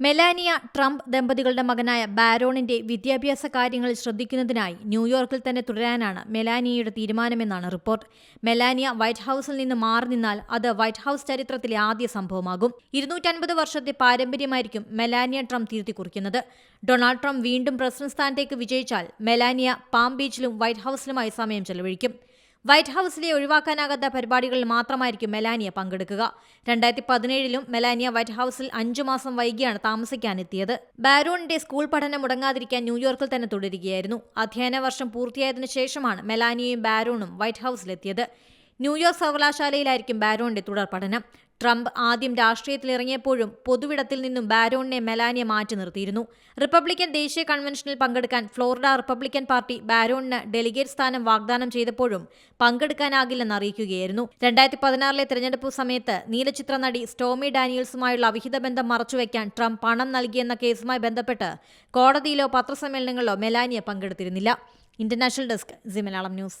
Melania Trump ദമ്പതികളുടെ മകനായ ബാരോണിന്റെ വിദ്യാഭ്യാസ കാര്യങ്ങളിൽ ശ്രദ്ധിക്കുന്നതിനായി ന്യൂയോർക്കിൽ തന്നെ തുടരാനാണ് മെലാനിയയുടെ തീരുമാനമെന്നാണ് റിപ്പോർട്ട്. മെലാനിയ വൈറ്റ് ഹൌസിൽ നിന്ന് മാറി നിന്നാൽ അത് വൈറ്റ് ഹൌസ് ചരിത്രത്തിലെ ആദ്യ സംഭവമാകും. ഇരുന്നൂറ്റൻപത് വർഷത്തെ പാരമ്പര്യമായിരിക്കും മെലാനിയ ട്രംപ് തിരുത്തി കുറിക്കുന്നത് ഡൊണാൾഡ് ട്രംപ് വീണ്ടും പ്രസിഡന്റ് സ്ഥാനത്തേക്ക് വിജയിച്ചാൽ മെലാനിയ പാം ബീച്ചിലും വൈറ്റ് ഹൌസിലുമായി സമയം ചെലവഴിക്കും. വൈറ്റ് ഹൌസിലെ ഒഴിവാക്കാനാകാത്ത പരിപാടികളിൽ മാത്രമായിരിക്കും മെലാനിയ പങ്കെടുക്കുക. രണ്ടായിരത്തി പതിനേഴിലും മെലാനിയ വൈറ്റ് ഹൌസിൽ അഞ്ചു മാസം വൈകിയാണ് താമസിക്കാനെത്തിയത്. ബാരോണിന്റെ സ്കൂൾ പഠനം മുടങ്ങാതിരിക്കാൻ ന്യൂയോർക്കിൽ തന്നെ തുടരുകയായിരുന്നു. അധ്യയന വർഷം പൂർത്തിയായതിനു ശേഷമാണ് മെലാനിയയും ബാരോണും വൈറ്റ് ഹൌസിലെത്തിയത്. ന്യൂയോർക്ക് സർവകലാശാലയിലായിരിക്കും ബാരോണിന്റെ തുടർ പഠനം ട്രംപ് ആദ്യം രാഷ്ട്രീയത്തിൽ ഇറങ്ങിയപ്പോഴും പൊതുവിടത്തിൽ നിന്നും ബാരോണിനെ മെലാനിയ മാറ്റി നിർത്തിയിരുന്നു. റിപ്പബ്ലിക്കൻ ദേശീയ കൺവെൻഷനിൽ പങ്കെടുക്കാൻ ഫ്ലോറിഡ റിപ്പബ്ലിക്കൻ പാർട്ടി ബാരോണിന് ഡെലിഗേറ്റ് സ്ഥാനം വാഗ്ദാനം ചെയ്തപ്പോഴും പങ്കെടുക്കാനാകില്ലെന്ന് അറിയിക്കുകയായിരുന്നു. രണ്ടായിരത്തി പതിനാറിലെ തെരഞ്ഞെടുപ്പ് സമയത്ത് നീലചിത്ര നടി സ്റ്റോമി ഡാനിയൽസുമായുള്ള അവിഹിത ബന്ധം മറച്ചുവെക്കാൻ ട്രംപ് പണം നൽകിയെന്ന കേസുമായി ബന്ധപ്പെട്ട് കോടതിയിലോ പത്രസമ്മേളനങ്ങളിലോ മെലാനിയ പങ്കെടുത്തിരുന്നില്ല. ഇന്റർനാഷണൽ ഡെസ്ക് ജിമലാളം ന്യൂസ്.